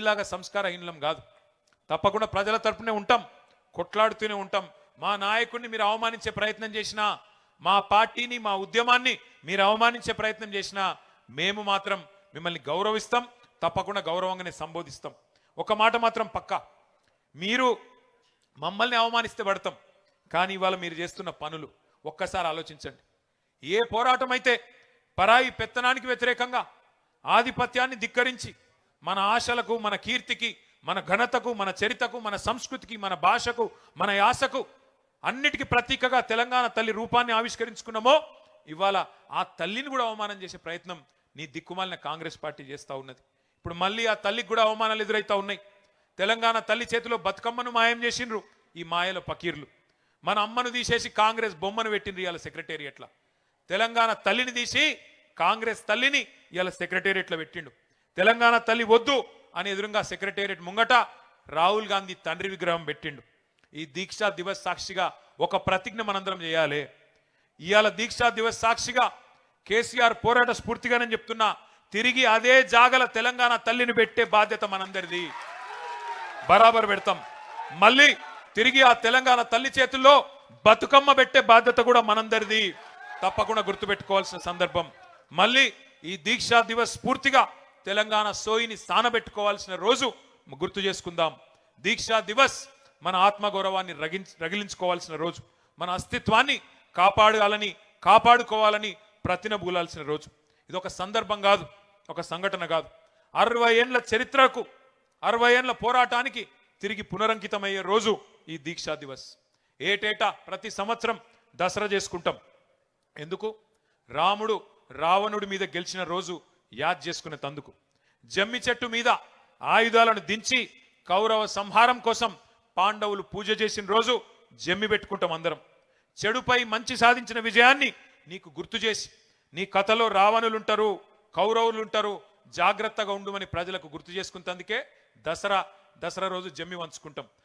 మీలాగా సంస్కారహీనం కాదు. తప్పకుండా ప్రజల తరపునే ఉంటాం కొట్లాడుతూనే ఉంటాం. మా నాయకుడిని మీరు అవమానించే ప్రయత్నం చేసినా మా పార్టీని మా ఉద్యమాన్ని మీరు అవమానించే ప్రయత్నం చేసినా మేము మాత్రం మిమ్మల్ని గౌరవిస్తాం తప్పకుండా గౌరవంగానే సంబోధిస్తాం. ఒక మాట మాత్రం పక్కా. మీరు మమ్మల్ని అవమానిస్తే పడతాం కానీ ఇవాళ మీరు చేస్తున్న పనులు ఒక్కసారి ఆలోచించండి. ఏ పోరాటం అయితే పరాయి పెత్తనానికి వ్యతిరేకంగా ఆధిపత్యాన్ని ధిక్కరించి మన ఆశలకు మన కీర్తికి మన ఘనతకు మన చరితకు మన సంస్కృతికి మన భాషకు మన యాసకు అన్నిటికీ ప్రతీకగా తెలంగాణ తల్లి రూపాన్ని ఆవిష్కరించుకున్నామో ఇవాళ ఆ తల్లిని కూడా అవమానం చేసే ప్రయత్నం నీ దిక్కుమాలిన కాంగ్రెస్ పార్టీ చేస్తా ఉన్నది. ఇప్పుడు మళ్ళీ ఆ తల్లికి కూడా అవమానాలు ఎదురవుతా ఉన్నాయి. తెలంగాణ తల్లి చేతిలో బతుకమ్మను మాయం చేసిండ్రు ఈ మాయల పకీర్లు. మన అమ్మను తీసేసి కాంగ్రెస్ బొమ్మను పెట్టిండ్రు ఇవాళ సెక్రటేరియట్ల. తెలంగాణ తల్లిని తీసి కాంగ్రెస్ తల్లిని ఇవాళ సెక్రటేరియట్లో పెట్టిండు. తెలంగాణ తల్లి వద్దు అని ఎదురుగా సెక్రటేరియట్ ముంగట రాహుల్ గాంధీ తండ్రి విగ్రహం పెట్టిండు. ఈ దీక్షా దివస్ సాక్షిగా ఒక ప్రతిజ్ఞ మనందరం చేయాలి. ఇవాళ దీక్షా దివస్ సాక్షిగా కేసీఆర్ పోరాట స్ఫూర్తిగానే చెప్తున్నా తిరిగి అదే జాగల తెలంగాణ తల్లిని పెట్టే బాధ్యత మనందరిది. బరాబర్ పెడతాం. మళ్ళీ తిరిగి ఆ తెలంగాణ తల్లి చేతుల్లో బతుకమ్మ పెట్టే బాధ్యత కూడా మనందరిది. తప్పకుండా గుర్తుపెట్టుకోవాల్సిన సందర్భం. మళ్ళీ ఈ దీక్షా దివస్ స్ఫూర్తిగా తెలంగాణ సోయిని స్థానబెట్టుకోవాల్సిన రోజు గుర్తు చేసుకుందాం. దీక్షా దివస్ మన ఆత్మగౌరవాన్ని రగించి రగిలించుకోవాల్సిన రోజు. మన అస్తిత్వాన్ని కాపాడాలని కాపాడుకోవాలని ప్రతినబూలాల్సిన రోజు. ఇది ఒక సందర్భం కాదు ఒక సంఘటన కాదు. అరవై ఏండ్ల చరిత్రకు అరవై ఏండ్ల పోరాటానికి తిరిగి పునరంకితమయ్యే రోజు ఈ దీక్షా దివస్. ఏటేటా ప్రతి సంవత్సరం దసరా చేసుకుంటాం. ఎందుకు? రాముడు రావణుడి మీద గెలిచిన రోజు యాద్ చేసుకునే తందుకు. జమ్మి చెట్టు మీద ఆయుధాలను దించి కౌరవ సంహారం కోసం పాండవులు పూజ చేసిన రోజు జమ్మి పెట్టుకుంటాం అందరం. చెడుపై మంచి సాధించిన విజయాన్ని నీకు గుర్తు చేసి నీ కథలో రావణులుంటారు కౌరవులుంటారు జాగ్రత్తగా ఉండుమని ప్రజలకు గుర్తు చేసుకున్నందుకే దసరా దసరా రోజు జమ్మి వంచుకుంటాం.